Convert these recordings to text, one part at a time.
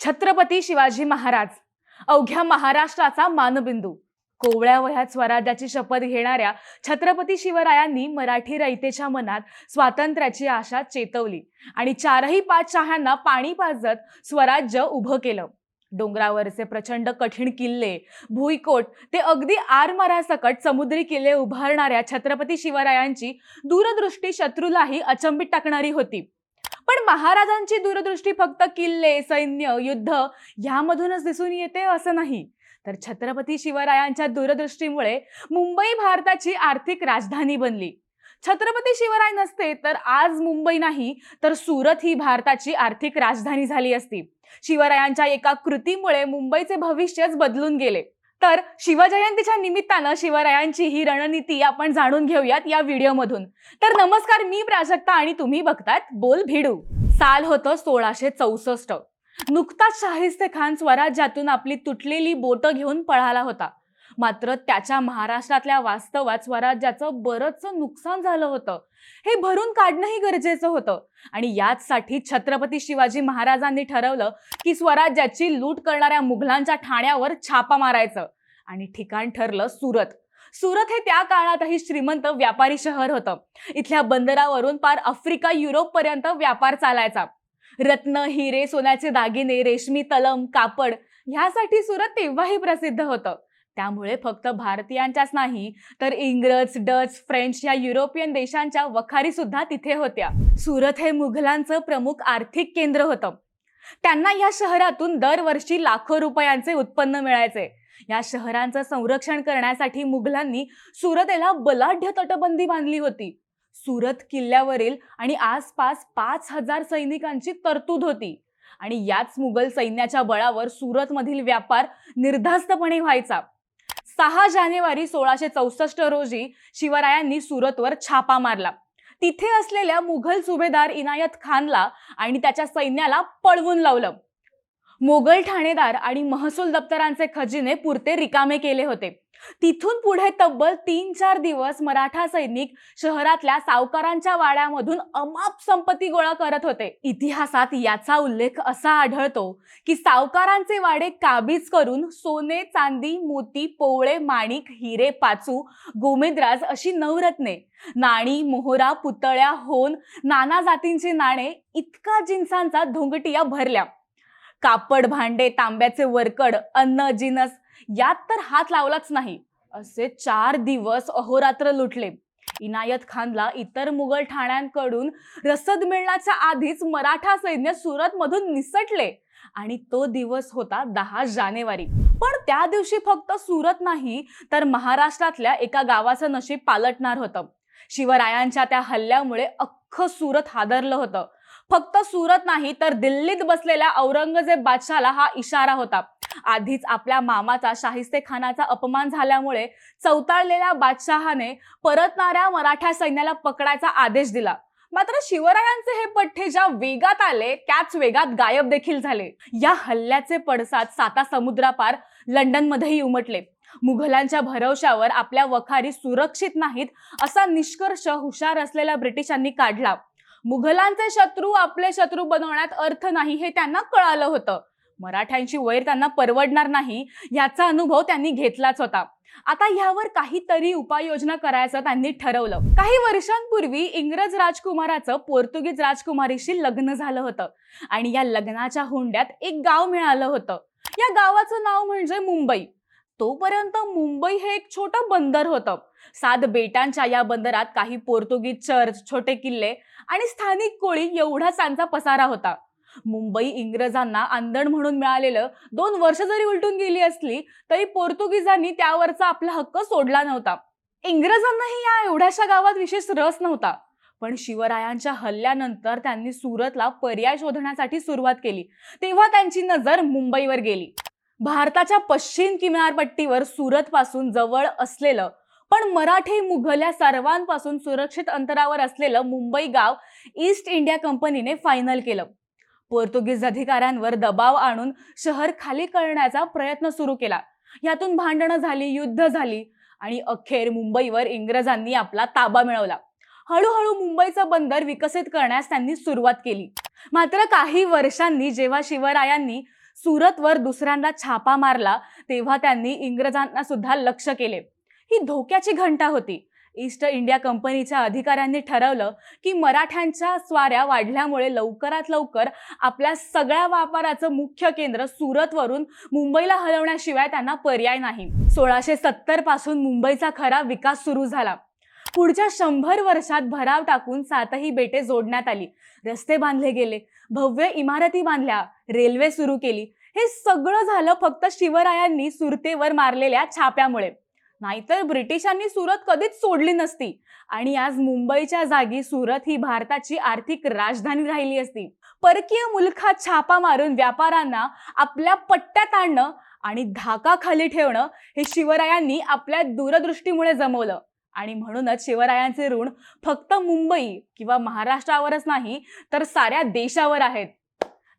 छत्रपती शिवाजी महाराज अवघ्या महाराष्ट्राचा मानबिंदू. कोवळ्या वयात स्वराज्याची शपथ घेणाऱ्या छत्रपती शिवरायांनी मराठी रयतेच्या मनात स्वातंत्र्याची आशा चेतवली आणि चारही पाचशाह्यांना पाणी पाजत स्वराज्य उभं केलं. डोंगरावरचे प्रचंड कठीण किल्ले भुईकोट ते अगदी आरमारासकट समुद्री किल्ले उभारणाऱ्या छत्रपती शिवरायांची दूरदृष्टी शत्रूलाही अचंबित टाकणारी होती. पण महाराजांची दूरदृष्टी फक्त किल्ले सैन्य युद्ध ह्यामधूनच दिसून येते असं नाही. तर छत्रपती शिवरायांच्या दूरदृष्टीमुळे मुंबई भारताची आर्थिक राजधानी बनली. छत्रपती शिवराय नसते तर आज मुंबई नाही तर सुरत ही भारताची आर्थिक राजधानी झाली असती. शिवरायांच्या एका कृतीमुळे मुंबईचे भविष्यच बदलून गेले. तर शिवजयंतीच्या निमित्तानं शिवरायांची ही रणनीती आपण जाणून घेऊयात या व्हिडिओमधून. तर नमस्कार मी प्राजक्ता आणि तुम्ही बघतात बोल भिडू. साल होतं सोळाशे चौसष्ट. नुकताच शाहिस्ते खान स्वराज्यातून आपली तुटलेली बोटं घेऊन पळाला होता. मात्र त्याच्या महाराष्ट्रातल्या वास्तवात स्वराज्याचं बरंचसं नुकसान झालं होतं. हे भरून काढणंही गरजेचं होतं. आणि याचसाठी छत्रपती शिवाजी महाराजांनी ठरवलं की स्वराज्याची लूट करणाऱ्या मुघलांच्या ठाण्यावर छापा मारायचं. आणि ठिकाण ठरलं सुरत. सुरत हे त्या काळातही श्रीमंत व्यापारी शहर होतं. इथल्या बंदरावरून पार आफ्रिका युरोप पर्यंत व्यापार चालायचा. रत्न हिरे सोन्याचे दागिने रेशमी तलम कापड ह्यासाठी सुरत तेव्हाही प्रसिद्ध होतं. त्यामुळे फक्त भारतीयांच्याच नाही तर इंग्रज डच फ्रेंच या युरोपियन देशांच्या वखारी सुद्धा तिथे होत्या. सुरत हे मुघलांचं प्रमुख आर्थिक केंद्र होतं. त्यांना या शहरातून दरवर्षी लाखो रुपयांचे उत्पन्न मिळायचे. या शहरांचं संरक्षण करण्यासाठी मुघलांनी सुरतेला बलाढ्य तटबंदी बांधली होती. सुरत किल्ल्यावरील आणि आसपास पाच हजार सैनिकांची तरतूद होती. आणि याच मुघल सैन्याच्या बळावर सुरतमधील व्यापार निर्धास्तपणे व्हायचा. सहा जानेवारी सोळाशे चौसष्ट रोजी शिवरायांनी सुरतवर छापा मारला. तिथे असलेल्या मुघल सुभेदार इनायत खानला आणि त्याच्या सैन्याला पळवून लावलं. मोगल ठाणेदार आणि महसूल दप्तरांचे खजिने पुरते रिकामे केले होते. तिथून पुढे तब्बल तीन चार दिवस मराठा सैनिक शहरातल्या सावकारांच्या वाड्यामधून अमाप संपत्ती गोळा करत होते. इतिहासात याचा उल्लेख असा आढळतो की सावकारांचे वाडे काबीज करून सोने चांदी मोती पोवळे माणिक हिरे पाचू गोमेद्राज अशी नवरत्ने नाणी मोहरा पुतळ्या होन नाना जातींची नाणे इतका जिन्सांचा धोंगटिया भरल्या. कापड भांडे तांब्याचे वरकड अन्न जिनस यात तर हात लावलाच नाही. असे चार दिवस अहोरात्र लुटले. इनायत खानला इतर मुघल ठाण्यांकडून रसद मिळण्याच्या आधीच मराठा सैन्य सुरत मधून निसटले आणि तो दिवस होता दहा जानेवारी. पण त्या दिवशी फक्त सुरत नाही तर महाराष्ट्रातल्या एका गावाचं नशीब पालटणार होतं. शिवरायांच्या त्या हल्ल्यामुळे अख्खं सुरत हादरलं होतं. फक्त सुरत नाही तर दिल्लीत बसलेल्या औरंगजेब बादशाला हा इशारा होता. आधीच आपल्या मामाचा शाहिस्ते खानाचा अपमान झाल्यामुळे चौताळलेल्या बादशहाने परतणाऱ्या मराठा सैन्याला पकडायचा आदेश दिला. मात्र शिवरायांचे हे पठ्ठे ज्या वेगात आले त्याच वेगात गायब देखील झाले. या हल्ल्याचे पडसाद साता समुद्रापार लंडनमध्येही उमटले. मुघलांच्या भरवशावर आपल्या वखारी सुरक्षित नाहीत असा निष्कर्ष हुशार असलेल्या ब्रिटिशांनी काढला. मुघलांचे शत्रू आपले शत्रू बनवण्यात अर्थ नाही हे त्यांना कळालं होतं. मराठ्यांची वैर त्यांना परवडणार नाही याचा अनुभव त्यांनी घेतलाच होता. आता ह्यावर काहीतरी उपाययोजना करायचं त्यांनी ठरवलं. काही वर्षांपूर्वी इंग्रज राजकुमाराचं पोर्तुगीज राजकुमारीशी लग्न झालं होतं आणि या लग्नाच्या हुंड्यात एक गाव मिळालं होतं. या गावाचं नाव म्हणजे मुंबई. तोपर्यंत मुंबई हे एक छोटं बंदर होतं. सात बेटांच्या या बंदरात काही पोर्तुगीज चर्च छोटे किल्ले आणि स्थानिक कोळी एवढा त्यांचा पसारा होता. मुंबई इंग्रजांना आंदण म्हणून मिळालेलं दोन वर्ष जरी उलटून गेली असली तरी पोर्तुगीजांनी त्यावरचा आपला हक्क सोडला नव्हता. इंग्रजांनाही या एवढ्याशा गावात विशेष रस नव्हता. पण शिवरायांच्या हल्ल्यानंतर त्यांनी सुरतला पर्याय शोधण्यासाठी सुरुवात केली. तेव्हा त्यांची नजर मुंबईवर गेली. भारताच्या पश्चिम किनारपट्टीवर सुरत पासून जवळ असलेलं पण मराठी मुघल या सर्वांपासून सुरक्षित अंतरावर असलेलं मुंबई गाव ईस्ट इंडिया कंपनीने फायनल केलं. पोर्तुगीज अधिकाऱ्यांवर दबाव आणून शहर खाली करण्याचा प्रयत्न सुरू केला. यातून भांडणं झाली युद्ध झाली आणि अखेर मुंबईवर इंग्रजांनी आपला ताबा मिळवला. हळूहळू मुंबईचं बंदर विकसित करण्यास त्यांनी सुरुवात केली. मात्र काही वर्षांनी जेव्हा शिवरायांनी सुरतवर दुसऱ्यांदा छापा मारला तेव्हा त्यांनी इंग्रजांना सुद्धा लक्ष केले. ही धोक्याची घंटा होती. ईस्ट इंडिया कंपनीच्या अधिकाऱ्यांनी ठरवलं की मराठ्यांच्या स्वाऱ्या वाढल्यामुळे लवकरात लवकर आपल्या सगळ्या व्यापाराचं मुख्य केंद्र सुरतवरून मुंबईला हलवण्याशिवाय त्यांना पर्याय नाही. सोळाशे सत्तरपासून मुंबईचा खरा विकास सुरू झाला. पुढच्या शंभर वर्षात भराव टाकून सातही बेटे जोडण्यात आली. रस्ते बांधले गेले भव्य इमारती बांधल्या रेल्वे सुरू केली. हे सगळं झालं फक्त शिवरायांनी सुरतेवर मारलेल्या छाप्यामुळे. नाहीतर ब्रिटिशांनी सुरत कधीच सोडली नसती. आणि आज मुंबईच्या जागी सुरत ही भारताची आर्थिक राजधानी राहिली असती. परकीय मुलखात छापा मारून व्यापाऱ्यांना आपल्या पट्ट्यात आणणं आणि धाका खाली ठेवणं हे शिवरायांनी आपल्या दूरदृष्टीमुळे जमवलं. आणि म्हणूनच शिवरायांचे ऋण फक्त मुंबई किंवा महाराष्ट्रावरच नाही तर साऱ्या देशावर आहेत.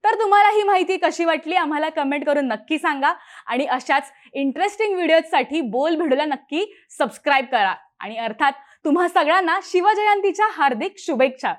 तर तुम्हाला ही माहिती कशी वाटली आम्हाला कमेंट करून नक्की सांगा आणि अशाच इंटरेस्टिंग व्हिडिओजसाठी बोल भिडूला नक्की सबस्क्राईब करा. आणि अर्थात तुम्हा सगळ्यांना शिवजयंतीच्या हार्दिक शुभेच्छा.